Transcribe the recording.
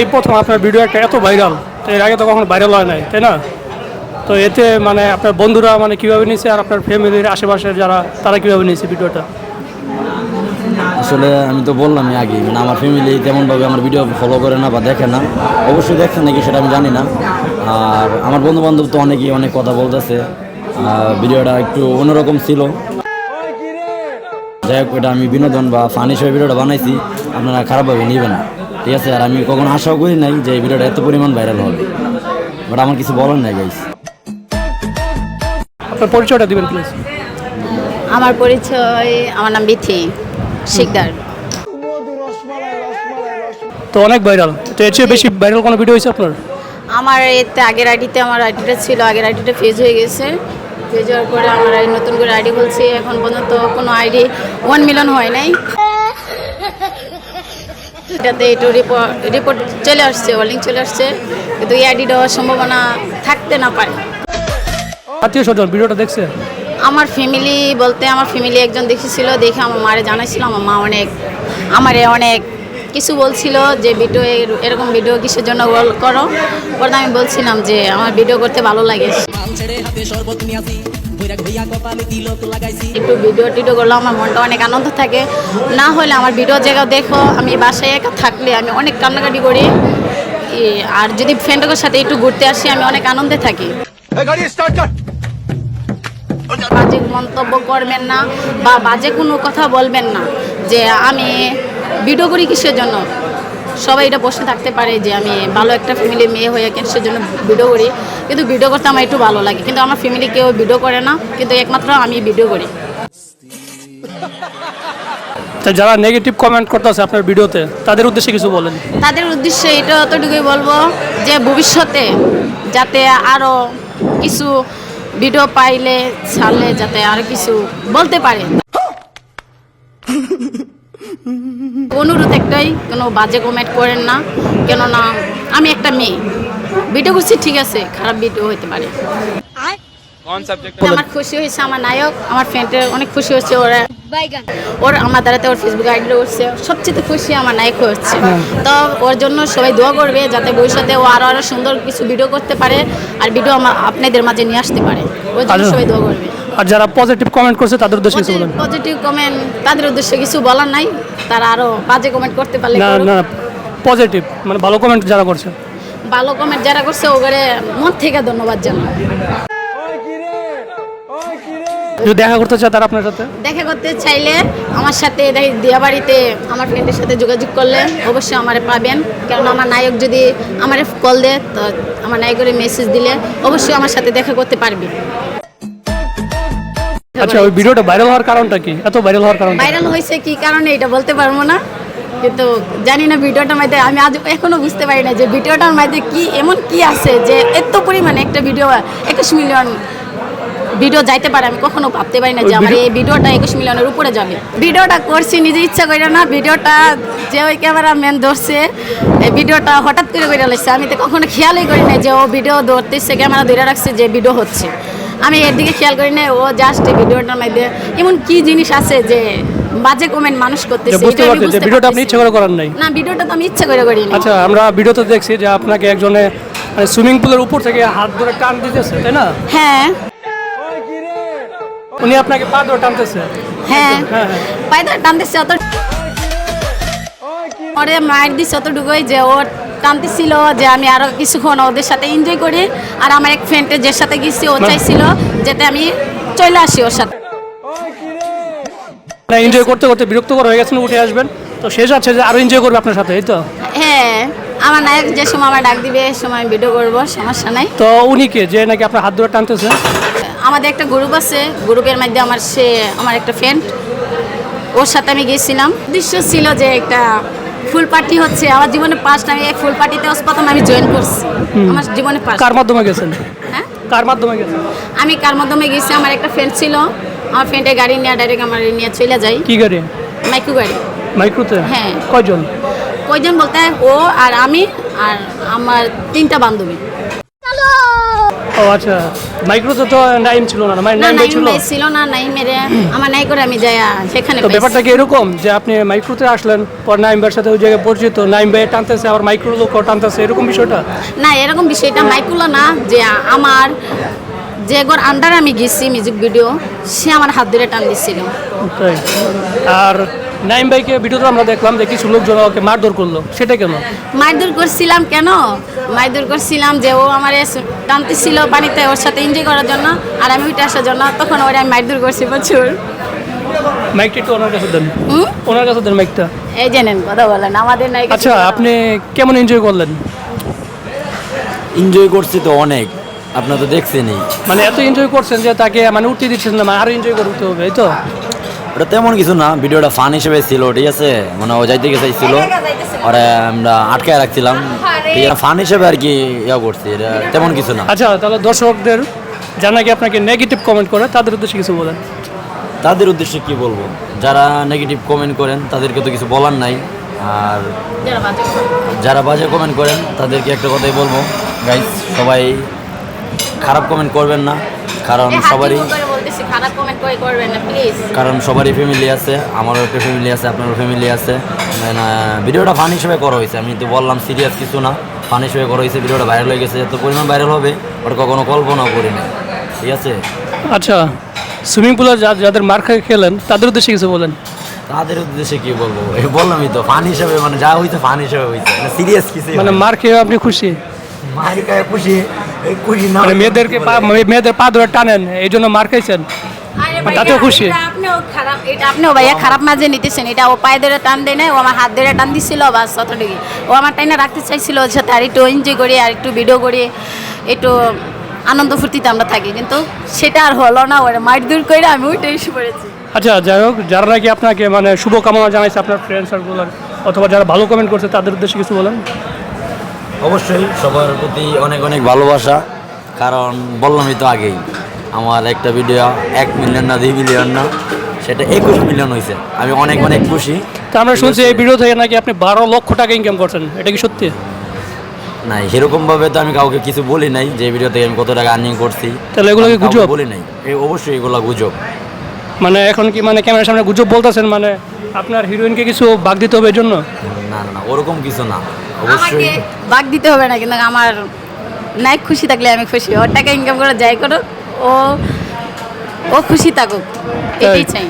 এই প্রথম আপনার ভিডিও একটা এত ভাইরাল এর আগে তো কখনো ভাইরাল হয় নাই, তাই না? তো এতে মানে আপনার বন্ধুরা মানে কীভাবে নিয়েছে আর আপনার ফ্যামিলির আশেপাশের যারা, তারা কীভাবে নিয়েছে ভিডিওটা? আসলে আমি তো বললামই আগে মানে আমার ফ্যামিলি তেমনভাবে আমার ভিডিও ফলো করে না বা দেখে না। অবশ্যই দেখছে নাকি সেটা আমি জানি না। আর আমার বন্ধু বান্ধব তো অনেকেই অনেক কথা বলতেছে ভিডিওটা একটু অন্যরকম ছিল। যাই হোক, এটা আমি বিনোদন বা ফান হিসেবে ভিডিওটা বানাইছি, আপনারা খারাপভাবে নেবেন না। ঠিক আছে আর আমি কখনো আশাও করি নাই যে এই ভিডিওটা এত পরিমাণ ভাইরাল হবে। বাট আমার কিছু বলার নাই গাইস আপনার পরিচয়টা দিবেন প্লিজ আমার পরিচয় আমার নাম বিথি শিকদার। তো অনেক ভাইরাল তো এর চেয়ে বেশি ভাইরাল কোনো ভিডিও হয়েছে আপনার? আমার এতে আগের আইডিতে আমার আইডিটা ছিল আগের আইডিটা ফেজ হয়ে গেছে। ফেজ হওয়ার পরে আমার এই নতুন করে আইডি খুলছি। এখন পর্যন্ত কোনো আইডি ওয়ান মিলিয়ন হয় নাই। এটাতে একটু রিপোর্ট রিপোর্ট চলে আসছে ওয়ার্লিং চলে আসছে কিন্তু এই আইডিটা হওয়ার সম্ভাবনা থাকতে না পারে। আত্মীয় স্বজন ভিডিওটা দেখছে? আমার ফ্যামিলি বলতে আমার ফ্যামিলি একজন দেখেছিল দেখে আমার মারে জানাইছিল আমার মা অনেক আমারে অনেক কিছু বলছিল যে ভিডিও এরকম ভিডিও কিসের জন্য বল- করো। পরে আমি বলছিলাম যে আমার ভিডিও করতে ভালো লাগে। বৈরাগ হইয়া কপালে তিলক লাগাইছি? একটু ভিডিও টিডিও করলে আমার মনটা অনেক আনন্দ থাকে। না হলে আমার ভিডিও জায়গা দেখো আমি বাসায় একা থাকলে আমি অনেক কান্নাকাটি করি। আর যদি ফ্রেন্ডের সাথে একটু ঘুরতে আসি আমি অনেক আনন্দে থাকি। বাজে মন্তব্য করবেন না বা বাজে কোনো কথা বলবেন না যে আমি ভিডিও করি কিসের জন্য? সবাই এটা বসে থাকতে পারে যে আমি ভালো একটা ফ্যামিলি মেয়ে হয়ে কিসের জন্য ভিডিও করি। কিন্তু ভিডিও করতে আমার একটু ভালো লাগে। কিন্তু আমার ফ্যামিলি কেউ ভিডিও করে না। কিন্তু একমাত্র আমি ভিডিও করি। তো যারা নেগেটিভ কমেন্ট করতেছে আপনার ভিডিওতে তাদের উদ্দেশ্যে কিছু বলেন। তাদের উদ্দেশ্যে এটা অতটুকুই বলব যে ভবিষ্যতে যাতে আরও কিছু ভিডিও পাইলে ছাড়লে যাতে আরও কিছু বলতে পারে। অনুরোধ একটাই কোনো বাজে কমেন্ট করেন না? কেননা আমি একটা মেয়ে। ভিডিও করছি ঠিক আছে খারাপ ভিডিও হতে পারে। আমার খুশি হয়েছে আমার নায়ক আমার ফ্রেন্ডের অনেক খুশি হচ্ছে ওরা। ওর আমার দ্বারাতে ওর ফেসবুক আইডি করছে সবচেয়ে খুশি আমার নায়ক হচ্ছে তো ওর জন্য সবাই দোয়া করবে যাতে ভবিষ্যতে ও আরও আরও সুন্দর কিছু ভিডিও করতে পারে আর ভিডিও আমার আপনাদের মাঝে নিয়ে আসতে পারে। ওর জন্য আচ্ছা। সবাই দোয়া করবে। আর যারা পজিটিভ কমেন্ট করছে তাদের উদ্দেশ্যে কিছু বলেন। পজিটিভ কমেন্ট তাদের উদ্দেশ্যে কিছু বলার নাই। তারা আরও বাজে কমেন্ট করতে পারলে না না পজিটিভ মানে ভালো কমেন্ট যারা করছে। ভালো কমেন্ট যারা করছে ওগুলো মন থেকে ধন্যবাদ জানাই। যদি দেখা করতে চায় তারা আপনার সাথে? দেখা করতে চাইলে আমার সাথে দেখি দিয়াবাড়িতে আমার ফ্রেন্ডের সাথে যোগাযোগ করলে অবশ্যই আমারে পাবেন। কারণ আমার নায়ক যদি আমারে কল দেয় তো আমার নায়কের মেসেজ দিলে অবশ্যই আমার সাথে দেখা করতে পারবে। আচ্ছা ওই ভিডিওটা ভাইরাল হওয়ার কারণটা কি? এত ভাইরাল হওয়ার কারণ ভাইরাল হয়েছে কি কারণে এটা বলতে পারব না কিন্তু জানি না ভিডিওটার মধ্যে আমি আজ এখনও বুঝতে পারি না যে ভিডিওটার মধ্যে কি এমন কি আছে যে এত পরিমাণে একটা ভিডিও একুশ মিলিয়ন ভিডিও যাইতে পারে আমি কখনো ভাবতে পারি না যে আমার এই ভিডিওটা একুশ মিলিয়নের উপরে যাবে। ভিডিওটা করছি নিজে ইচ্ছা করে না ভিডিওটা যে ওই ক্যামেরাম্যান ধরছে এই ভিডিওটা হঠাৎ করে করে লাগছে আমি তো কখনো খেয়ালই করি না যে ও ভিডিও ধরতেছে ক্যামেরা ধরে রাখছে যে ভিডিও হচ্ছে। আমি এর দিকে খেয়াল করি না ও জাস্ট ভিডিওটার মধ্যে এমন কি জিনিস আছে যে বাজে কমেন্ট মানুষ করতেছে বুঝতে পারছি যে ভিডিওটা আপনি ইচ্ছে করে করার নাই। না ভিডিওটা তো আমি ইচ্ছা করে করি না আচ্ছা আমরা ভিডিওতে দেখছি যে আপনাকে একজনে সুইমিং পুলের উপর থেকে হাত ধরে টান দিতেছে তাই না? হ্যাঁ। উনি আপনাকে পা ধরে টানতেছে। হ্যাঁ। হ্যাঁ, হ্যাঁ। পায়দা টানতেছে অত ওরে মায়ের দিচ্ছে অতটুকুই যে ওর টানতেছিল যে আমি আরও কিছুক্ষণ ওদের সাথে এনজয় করি। আর আমার এক ফ্রেন্ডের যে সাথে গেছি ও চাইছিল যাতে আমি চলে আসি ওর সাথে। না এনজয় করতে করতে বিরক্তকর হয়ে গেছেন উঠে আসবেন। তো শেষ আছে যে আরও এনজয় করবে আপনার সাথে এই তো? হ্যাঁ আমার নায়ক যে সময় আমার ডাক দিবে সময় ভিডিও করব সমস্যা নাই। তো উনি কে? যে নাকি আপনার হাত ধরে টানতেছে? আমাদের একটা গ্রুপ আছে গ্রুপের মধ্যে আমার সে আমার একটা ফ্রেন্ড ওর সাথে আমি গেছিলাম। দৃশ্য ছিল যে একটা ফুল পার্টি হচ্ছে আমার জীবনে ফার্স্ট আমি এই ফুল পার্টিতে প্রথম আমি জয়েন করছি। আমার জীবনে ফার্স্ট কার মাধ্যমে গেছেন? হ্যাঁ? কার মাধ্যমে গেছেন? আমি কার মাধ্যমে গেছি? আমার একটা ফ্রেন্ড ছিল আমার ফ্রেন্ডের গাড়ি নিয়ে ডাইরেক্ট আমার নিয়ে চলে যাই। কি গাড়ি? মাইক্রো গাড়ি। মাইক্রোতে? হ্যাঁ। কয়জন? কয়জন বলতে ও আর আমি আর আমার তিনটা বান্ধবী। ও আচ্ছা। মাইক্রোতে তো নাইম ছিল না মানে না নাইম ছিল? ভাই ছিল না নাই মেরে আমার নাই করে আমি যাই সেখানে তো ব্যাপারটা কি এরকম যে আপনি মাইক্রোতে আসলেন পর নাইম ভাইয়ের সাথে ওই জায়গায় পরিচিত নাইম ভাই টানতেছে আবার মাইক্রো লোকও টানতেছে এরকম বিষয়টা? না এরকম বিষয়টা মাইকুলো না যে আমার যে গোর আন্ডার আমি গেছি মিউজিক ভিডিও সে আমার হাত ধরে টান দিচ্ছিল তাই। আর নাইম ভাইকে ভিডিওতে আমরা দেখলাম যে কিছু লোকজন ওকে মারধর করল। সেটা কেন? মারধর করছিলাম কেন? মারধর করছিলাম যে ও আমার টানতেছিল পানিতে ওর সাথে এনজয় করার জন্য আর আমি উঠে আসার জন্য তখন ওরা আমি মারধর করছি প্রচুর। মাইকটা একটু ওনার কাছে দেন। ওনার কাছে দেন মাইকটা। এই জানেন কথা বলেন আমাদের নাই আচ্ছা আপনি কেমন এনজয় করলেন? এনজয় করছি তো অনেক আপনার তো দেখছেনই। মানে এত এনজয় করছেন যে তাকে মানে উঠতে দিচ্ছেন না মানে আরও এনজয় করতে হবে এই তো? ওটা তেমন কিছু না ভিডিওটা ফান হিসেবে ছিল ঠিক আছে? মানে ও যাইতে গেছে ছিল। ওরা আমরা আটকায় রাখছিলাম। ফান হিসেবে আর কি ইয়া করছি এটা তেমন কিছু না। আচ্ছা তাহলে দর্শকদের যারা কি আপনাকে নেগেটিভ কমেন্ট করে? তাদের উদ্দেশ্যে কিছু বলেন। তাদের উদ্দেশ্যে কি বলব? যারা নেগেটিভ কমেন্ট করেন তাদেরকে তো কিছু বলার নাই। আর যারা বাজে কথা। যারা বাজে কমেন্ট করেন তাদেরকে একটা কথাই বলব। গাইস সবাই খারাপ কমেন্ট করবেন না কারণ সবারই খারাপ কমেন্ট করে করবেন না প্লিজ কারণ সবারই ফ্যামিলি আছে আমারও একটা ফ্যামিলি আছে আপনারও ফ্যামিলি আছে। মানে, ভিডিওটা ফান হিসেবে করা হয়েছে আমি তো বললাম সিরিয়াস কিছু না ফান হিসেবে করা হয়েছে ভিডিওটা ভাইরাল হয়ে গেছে এত পরিমাণ ভাইরাল হবে ওটা কখনো কল্পনাও করি না ঠিক আছে? আচ্ছা সুইমিং পুলে যাদের মার খেয়ে খেলেন তাদের উদ্দেশ্যে কিছু বলেন। তাদের উদ্দেশ্যে কি বলব? এই বললামই তো ফান হিসেবে মানে যা হয়েছে ফান হিসেবে হয়েছে মানে সিরিয়াস কিছু মানে মার খেয়ে আপনি খুশি? মার গায়ে খুশি মানে মেয়েদেরকে মেয়েদের পা ধরে টানেন এই জন্য মার খাইছেন। তাতেও খুশি? আপনিও আপনিও ভাইয়া খারাপ মাঝে নিতেছেন। এটা ও পায়ে ধরে টান দেয় না ও আমার হাত ধরে টান দিছিল বাস অতটুকু ও আমার টাইনা রাখতে চাইছিল ওর সাথে আর একটু এনজয় করি আর একটু ভিডিও করি একটু আনন্দ ফুর্তিতে আমরা থাকি। কিন্তু সেটা আর হলো না ওরা মাইট দূর করে আমি ওইটাই এসে পড়েছি। আচ্ছা যাই হোক যারা নাকি আপনাকে মানে শুভকামনা জানাইছে আপনার ফ্রেন্ড সার্কুলার অথবা যারা ভালো কমেন্ট করছে তাদের উদ্দেশ্যে কিছু বলেন। অবশ্যই সবার প্রতি অনেক অনেক ভালোবাসা কারণ বললামই তো আগেই আমার একটা ভিডিও এক মিলিয়ন না দুই মিলিয়ন না সেটা একুশ মিলিয়ন হয়েছে আমি অনেক অনেক খুশি। তা আমরা শুনছি এই ভিডিও থেকে নাকি আপনি বারো লক্ষ টাকা ইনকাম করছেন এটা কি সত্যি? নাই সেরকমভাবে তো আমি কাউকে কিছু বলি নাই যে ভিডিও থেকে আমি কত টাকা আর্নিং করছি। তাহলে এগুলো কি কাউকে গুজব? বলি নাই। এই অবশ্যই এগুলো গুজব। মানে এখন কি মানে ক্যামেরার সামনে গুজব বলতেছেন মানে আপনার হিরোইনকে কিছু বাগ দিতে হবে এর জন্য? না না না ওরকম কিছু না। আমাকে বাগ দিতে হবে না কিন্তু আমার নায়ক খুশি থাকলে আমি খুশি। ওর টাকা ইনকাম করে যাই করো ও ও খুশি থাকুক এটাই চাই।